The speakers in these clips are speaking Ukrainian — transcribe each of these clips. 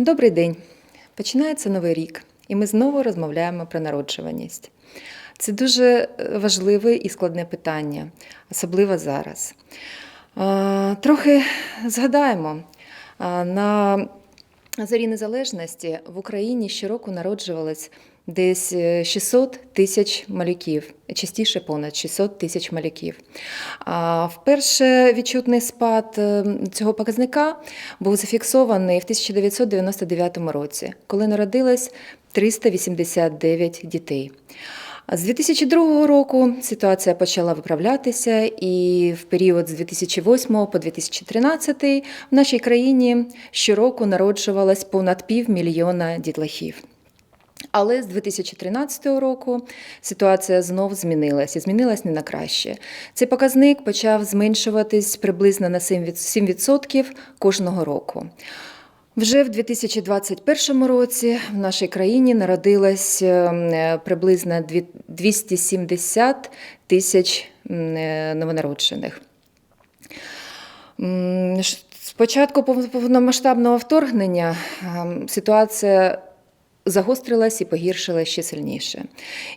Добрий день. Починається новий рік, і ми знову розмовляємо про народжуваність. Це дуже е, важливе і складне питання, особливо зараз. Трохи згадаємо, на зорі незалежності в Україні щороку народжувалось десь е, 600 тисяч малюків, частіше понад 600 тисяч малюків. А Вперше відчутний спад е, цього показника був зафіксований в 1999 році, коли народилось 389 дітей. З 2002 року ситуація почала виправлятися, і в період з 2008 по 2013 в нашій країні щороку народжувалось понад півмільйона дітлахів. Але з 2013 року ситуація знов змінилась і змінилась не на краще. Цей показник почав зменшуватись приблизно на 7% кожного року. Вже в 2021 році в нашій країні народилось е, приблизно 270 тисяч е, новонароджених. Спочатку повномасштабного вторгнення ем, ситуація загострилась і погіршилась ще сильніше.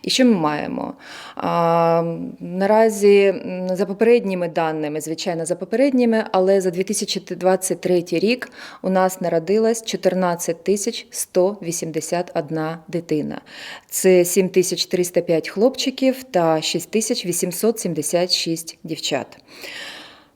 І що ми маємо? А, наразі, за попередніми даними, звичайно, за попередніми, але за 2023 рік у нас народилось 14 тисяч 181 дитина. Це 7305 хлопчиків та 6876 дівчат.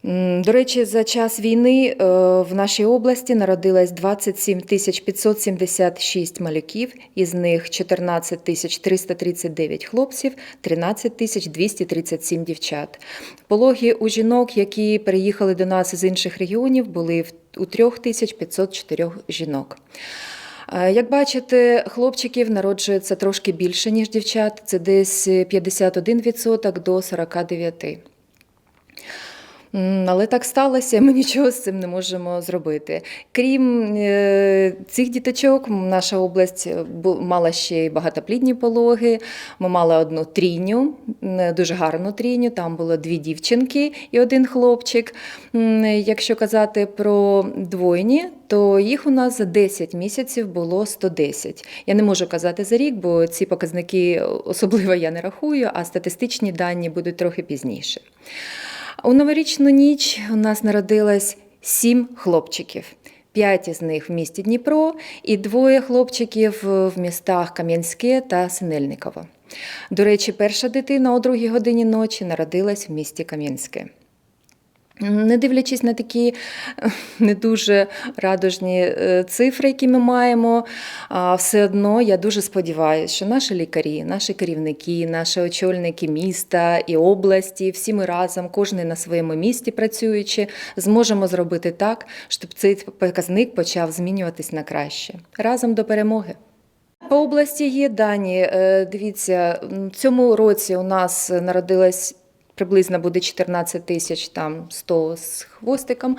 До речі, за час війни е, в нашій області народилось 27 тисяч 576 малюків, із них 14 тисяч 339 хлопців, 13 тисяч 237 дівчат. Пологи у жінок, які переїхали до нас з інших регіонів, були у 3504 жінок. Е, Як бачите, хлопчиків народжується трошки більше, ніж дівчат. Це десь 51% до 49%. Але так сталося, ми нічого з цим не можемо зробити. Крім е, цих діточок, наша область е, мала ще й багатоплідні пологи. Ми мали одну трійню, дуже гарну трійню. Там було дві дівчинки і один хлопчик. Якщо казати про двойні, то їх у нас за 10 місяців було 110. Я не можу казати за рік, бо ці показники особливо я не рахую, а статистичні дані будуть трохи пізніше. У новорічну ніч у нас народилось сім хлопчиків. П'ять із них в місті Дніпро і двоє хлопчиків в містах Кам'янське та Синельниково. До речі, перша дитина о другій годині ночі народилась в місті Кам'янське. Не дивлячись на такі не дуже радужні е, цифри, які ми маємо, все одно я дуже сподіваюся, що наші лікарі, наші керівники, наші очільники міста і області, всі ми разом, кожен на своєму місці працюючи, зможемо зробити так, щоб цей показник почав змінюватись на краще. Разом до перемоги. По області є дані. Е, Дивіться, цьому році у нас народилось приблизно буде 14 тисяч там 100 з хвостиком,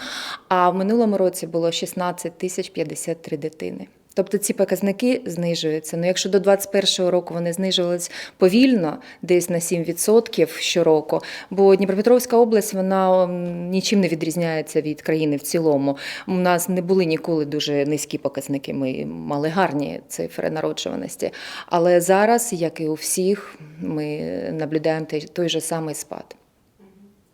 а в минулому році було 16 тисяч 53 дитини. Тобто ці показники знижуються. Ну, якщо до 2021 року вони знижувались повільно, десь на 7% щороку, бо Дніпропетровська область вона нічим не відрізняється від країни в цілому. У нас не були ніколи дуже низькі показники. Ми мали гарні цифри народжуваності. Але зараз, як і у всіх, ми наблюдаємо той же самий спад.